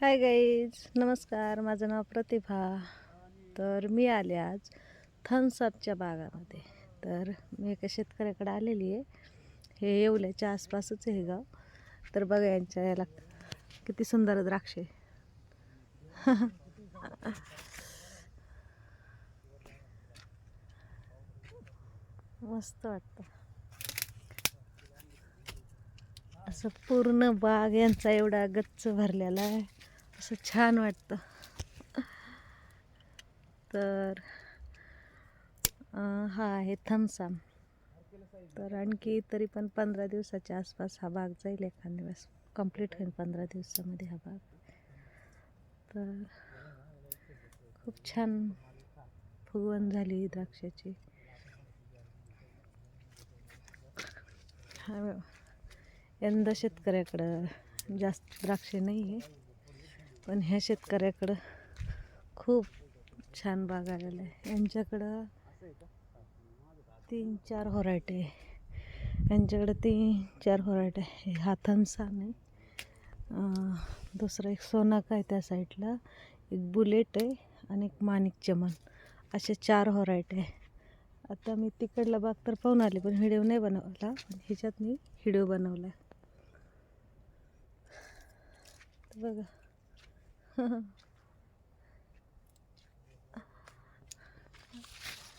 Hi guys नमस्कार माझं नाव प्रतिभा. तर मी आले आज थम्सअपच्या बागामध्ये. तर मी एका शेतकऱ्याकडे आलेली आहे. हे येवल्याच्या आसपासच आहे हे गाव. तर बघा यांच्या याला किती सुंदर द्राक्षे मस्त वाटतं. असं पूर्ण बाग यांचा एवढा गच्च भरलेला आहे. असं छान वाटतं. तर हा आहे थमसाम तर आणखी तरी पण पंधरा दिवसाच्या आसपास हा बाग जाईल एखाद दिवस कंप्लीट होईल पंधरा दिवसामध्ये हा बाग तर खूप छान फुगवण झाली द्राक्षाची. हा यंदा शेतकऱ्याकडं जास्त द्राक्षे नाही आहे पण ह्या शेतकऱ्याकडं खूप छान बाग आलेलं आहे. यांच्याकडं तीन चार व्हरायटी आहे. यांच्याकडं तीन चार व्हरायटी आहे. हा थन्सान आहे. दुसरं एक सोनाका आहे त्या साईडला. एक बुलेट आहे आणि एक माणिक चमन. असे चार व्हरायटी आहे. आता मी तिकडला बाग तर पाहून आले पण व्हिडिओ नाही बनवला. पण ह्याच्यात मी व्हिडिओ बनवला. बघा.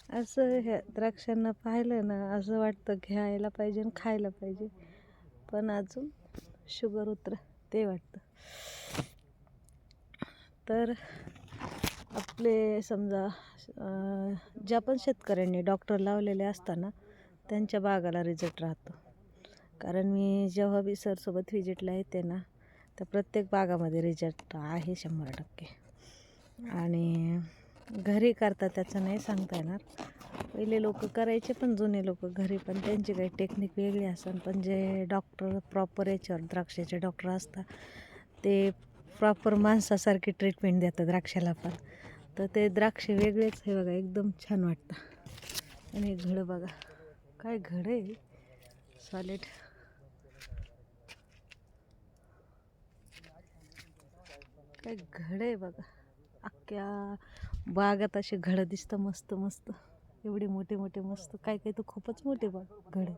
असं ह्या द्राक्षांना पाहिलं ना असं वाटतं घ्यायला पाहिजे आणि खायला पाहिजे. पण अजून शुगर उतर ते वाटतं. तर आपले समजा ज्या पण शेतकऱ्यांनी डॉक्टर लावलेले असताना त्यांच्या बागाला रिझल्ट राहतो. कारण मी जेव्हा बी सरसोबत व्हिजिटला येते ना तर प्रत्येक बागामध्ये रिझल्ट आहे शंभर टक्के. आणि घरी करता त्याचं नाही सांगता येणार. पहिले लोक करायचे पण जुने लोक घरी पण त्यांची काही टेक्निक वेगळी असेल पण जे डॉक्टर प्रॉपर याच्यावर द्राक्षाचे डॉक्टर असतात ते प्रॉपर माणसासारखी ट्रीटमेंट देतात द्राक्षाला पण. तर ते द्राक्ष वेगळेच हे बघा एकदम छान वाटतं. आणि घडं बघा. काय घडं आहे? सॉलिड काय घडं आहे बघा. अख्ख्या बागात असे घडं दिसतं मस्त मस्त. एवढे मोठे मोठे मस्त. काय काय तर खूपच मोठे बघ घड.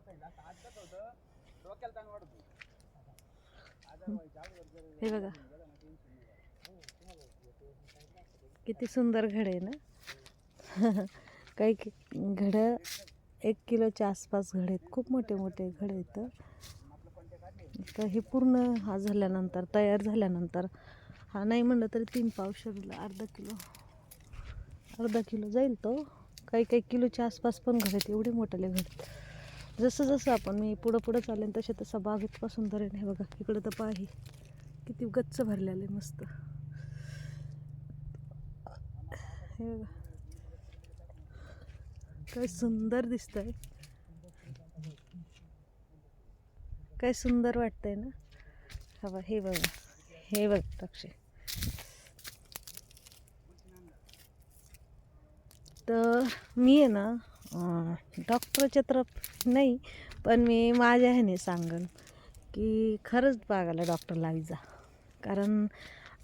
हे बघा. किती सुंदर घड आहे ना? काही घडं एक किलोच्या आसपास घड आहेत. खूप मोठे मोठे घड आहेत. तर हे पूर्ण हा झाल्यानंतर तयार झाल्यानंतर हा नाही म्हणलं तरी तीन पावशेरला अर्धा किलो. अर्धा किलो जाईल तो. काही काही किलोच्या आसपास पण घडत एवढे मोठाले घडत. जसं जसं आपण मी पुढं पुढं चालेन तसे तसा बाग इतका सुंदर आहे बघा इकडं तर पाही किती गच्च भरलेलं आहे मस्त. हे बघा. काय सुंदर दिसतंय. काय सुंदर वाटतंय ना? हवा हे बघा. हे बघ पक्षी. तर मी आहे ना डॉक्टरच्या तरफ नाही पण मी माझ्या ह्याने सांगन की खरंच बागाला डॉक्टर लावी जा. कारण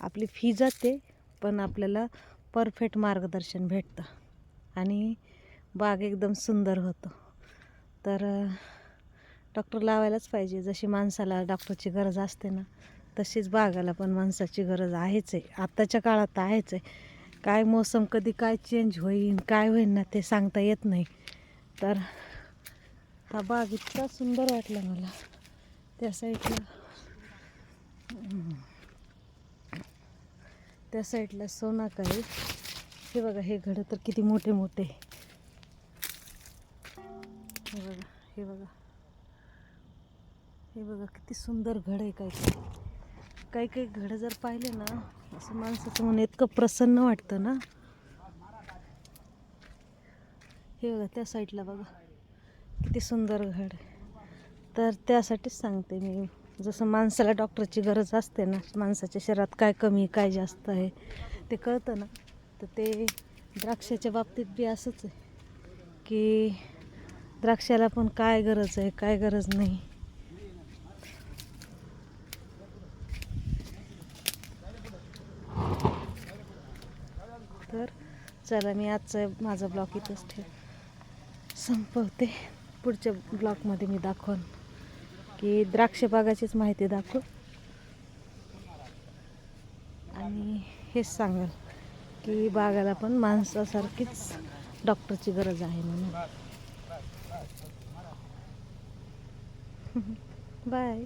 आपली फी जाते पण आपल्याला परफेक्ट मार्गदर्शन भेटतं. आणि बाग एकदम सुंदर होतो. तर डॉक्टर लावायलाच पाहिजे. जशी माणसाला डॉक्टरची गरज असते ना तशीच बागाला पण माणसाची गरज आहेच आहे. आत्ताच्या काळात तर आहेच आहे. काय मोसम कधी काय चेंज होईल काय होईल ना ते सांगता येत नाही. तर हा बाग इतका सुंदर वाटला मला. त्या साईडला त्या साईडला सोना काही. हे बघा हे घडं तर किती मोठे मोठे. हे बघा हे बघा. हे बघा किती सुंदर घड आहे काय काय काही काही घडं जर पाहिले ना असं माणसाचं मन इतकं प्रसन्न वाटतं ना. हे बघा त्या साईडला बघा किती सुंदर घड आहे. तर त्यासाठीच सांगते मी जसं माणसाला डॉक्टरची गरज असते ना माणसाच्या शरीरात काय कमी काय जास्त आहे ते कळतं ना. तर ते द्राक्षाच्या बाबतीत बी असंच आहे की द्राक्षाला पण काय गरज आहे काय गरज नाही. तर चला मी आजचं माझा ब्लॉग इथंच ठेव. संपवते. पुढच्या ब्लॉगमध्ये मी दाखवन. की द्राक्ष बागाचीच माहिती दाखवू. आणि हेच सांगाल की बागाला पण माणसासारखीच डॉक्टरची गरज आहे म्हणून. बाय